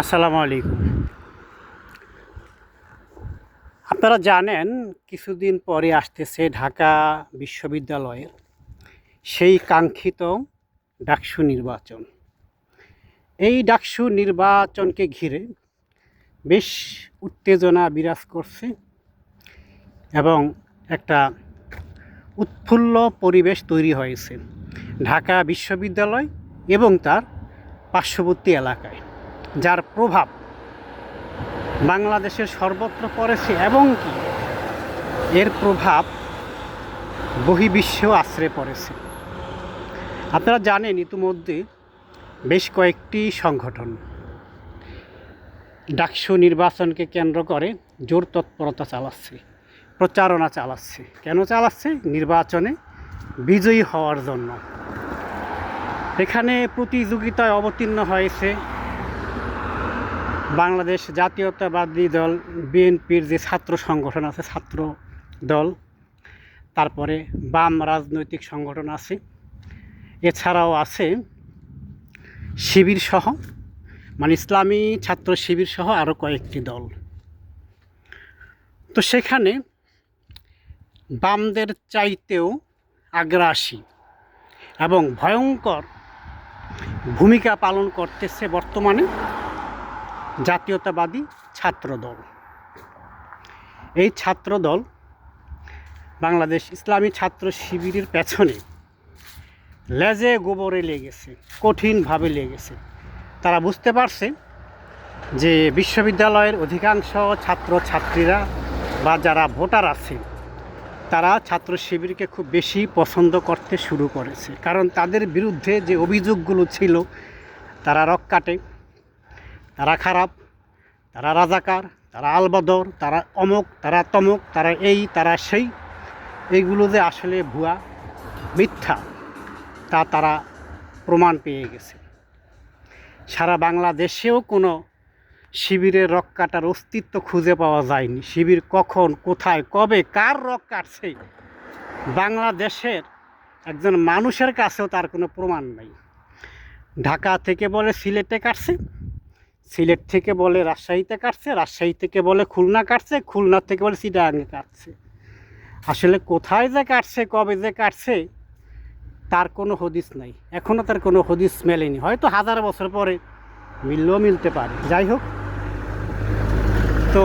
আসসালামু আলাইকুম। আপনারা জানেন, কিছুদিন পরে আসতেছে ঢাকা বিশ্ববিদ্যালয়ের সেই কাঙ্ক্ষিত ডাকসু নির্বাচন। এই ডাকসু নির্বাচনকে ঘিরে বেশ উত্তেজনা বিরাজ করছে এবং একটা উৎফুল্ল পরিবেশ তৈরি হয়েছে ঢাকা বিশ্ববিদ্যালয় এবং তার পার্শ্ববর্তী এলাকায়। যার প্রভাব বাংলাদেশের সর্বত্র পড়েছে এবং কি, এর প্রভাব বহির্বিশ্বেও আশ্রয় পড়েছে। আপনারা জানেন ইতিমধ্যে বেশ কয়েকটি সংগঠন ডাকসু নির্বাচনকে কেন্দ্র করে জোর তৎপরতা চালাচ্ছে, প্রচারণা চালাচ্ছে। কেন চালাচ্ছে? নির্বাচনে বিজয়ী হওয়ার জন্য। এখানে প্রতিযোগিতায় অবতীর্ণ হয়েছে বাংলাদেশ জাতীয়তাবাদী দল, বিএনপির যে ছাত্র সংগঠন আছে, ছাত্র দল, তারপরে বাম রাজনৈতিক সংগঠন আছে। এছাড়াও আছে শিবির সহ মানে ইসলামী ছাত্র শিবির সহ আরও কয়েকটি দল। তো সেখানে বামদের চাইতেও আগ্রাসী এবং ভয়ঙ্কর ভূমিকা পালন করতেছে বর্তমানে জাতীয়তাবাদী ছাত্রদল। এই ছাত্রদল বাংলাদেশ ইসলামী ছাত্র শিবিরের পেছনে লেজে গোবরে লেগেছে, কঠিনভাবে লেগেছে। তারা বুঝতে পারছে যে বিশ্ববিদ্যালয়ের অধিকাংশ ছাত্র ছাত্রীরা বা যারা ভোটার আছে, তারা ছাত্র শিবিরকে খুব বেশি পছন্দ করতে শুরু করেছে। কারণ তাদের বিরুদ্ধে যে অভিযোগগুলো ছিল, তারা রক কাটে। তারা খারাপ, তারা রাজাকার, তারা আলবদর, তারা অমুক, তারা তমুক, তারা এই, তারা সেই। এইগুলো যে আসলে ভুয়া, মিথ্যা, তা তারা প্রমাণ পেয়ে গেছে। সারা বাংলাদেশেও কোনো শিবিরের রক কাটার অস্তিত্ব খুঁজে পাওয়া যায়নি। শিবির কখন, কোথায়, কবে, কার রক কাটছে? বাংলাদেশের একজন মানুষের কাছেও তার কোনো প্রমাণ নেই। ঢাকা থেকে বলে সিলেটে কাটছে? সিলেট থেকে বলে রাজশাহীতে কাটছে, রাজশাহী থেকে বলে খুলনা কাটছে, খুলনা থেকে বলে চিটাগাঙে কাটছে। আসলে কোথায় যে কাটছে, কবে যে কাটছে, তার কোনো হদিস নাই। এখনও তার কোনো হদিস মেলেনি। হয়তো হাজার বছর পরে মিললেও মিলতে পারে। যাই হোক, তো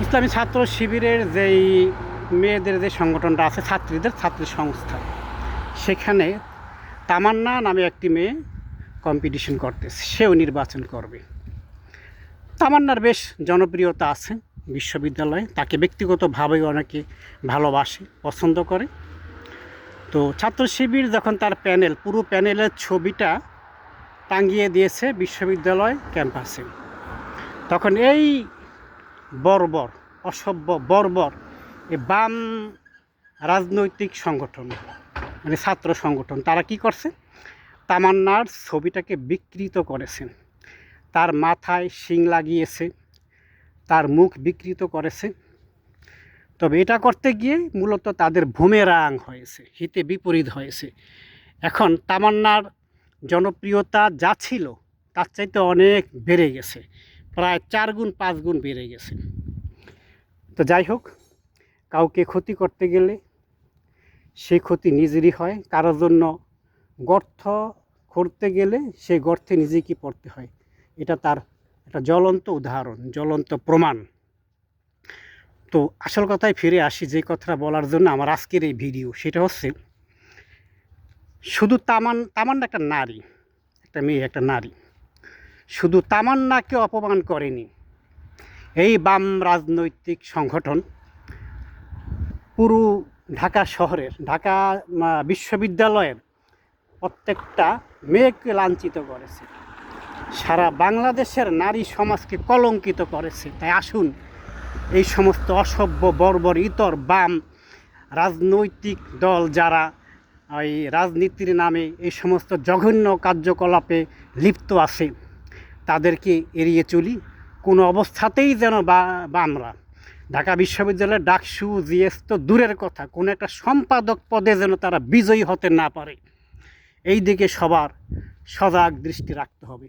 ইসলামী ছাত্র শিবিরের যেই মেয়েদের যে সংগঠনটা আছে, ছাত্রীদের ছাত্রী সংস্থা, সেখানে তামান্না নামে একটি মেয়ে কম্পিটিশন করতেছে। সেও নির্বাচন করবে। তামান্নার বেশ জনপ্রিয়তা আছে বিশ্ববিদ্যালয়ে। তাকে ব্যক্তিগতভাবেও অনেকে ভালোবাসে, পছন্দ করে। তো ছাত্র শিবির যখন তার প্যানেল, পুরো প্যানেলের ছবিটা টাঙ্গিয়ে দিয়েছে বিশ্ববিদ্যালয় ক্যাম্পাসে। তখন এই বর্বর, অসভ্য বর্বর, এ বাম রাজনৈতিক সংগঠন মানে ছাত্র সংগঠন, তারা কি করছে? তামান্নার ছবিটাকে বিকৃত করেছেন। তার মাথায় শিং লাগিয়েছে, তার মুখ বিকৃত করেছে। তবে এটা করতে গিয়ে মূলত তাদের ভূমেরাং হয়েছে, হিতে বিপরীত হয়েছে। এখন তামান্নার জনপ্রিয়তা যা ছিল, তার চাইতে অনেক বেড়ে গেছে, প্রায় চার গুণ, পাঁচ গুণ বেড়ে গেছে। তো যাই হোক, কাউকে ক্ষতি করতে গেলে সেই ক্ষতি নিজেরই হয়, কারোর জন্য গর্ত করতে গেলে সেই গর্তে নিজেকে পড়তে হয়। এটা তার একটা জ্বলন্ত উদাহরণ, জ্বলন্ত প্রমাণ। তো আসল কথায় ফিরে আসি যে কথাটা বলার জন্য আমার আজকের এই ভিডিও, সেটা হচ্ছে শুধু তামান, তামান্না একটা নারী, একটা মেয়ে, একটা নারী, শুধু তামান্নাকে অপমান করেনি। এই বাম রাজনৈতিক সংগঠন পুরো ঢাকা শহরের, ঢাকা বিশ্ববিদ্যালয়ের প্রত্যেকটা মেয়েকে লাঞ্ছিত করেছে। সারা বাংলাদেশের নারী সমাজকে কলঙ্কিত করেছে। তাই আসুন, এই সমস্ত অসভ্য, বর্বর, ইতর, বাম রাজনৈতিক দল যারা ওই রাজনীতির নামে এই সমস্ত জঘন্য কার্যকলাপে লিপ্ত আছে, তাদেরকে এড়িয়ে চলি। কোনো অবস্থাতেই যেন বা বামরা ঢাকা বিশ্ববিদ্যালয়ের ডাকসু, জিএস তো দূরের কথা, কোনো একটা সম্পাদক পদে যেন তারা বিজয়ী হতে না পারে, এই দিকে সবার সজাগ দৃষ্টি রাখতে হবে।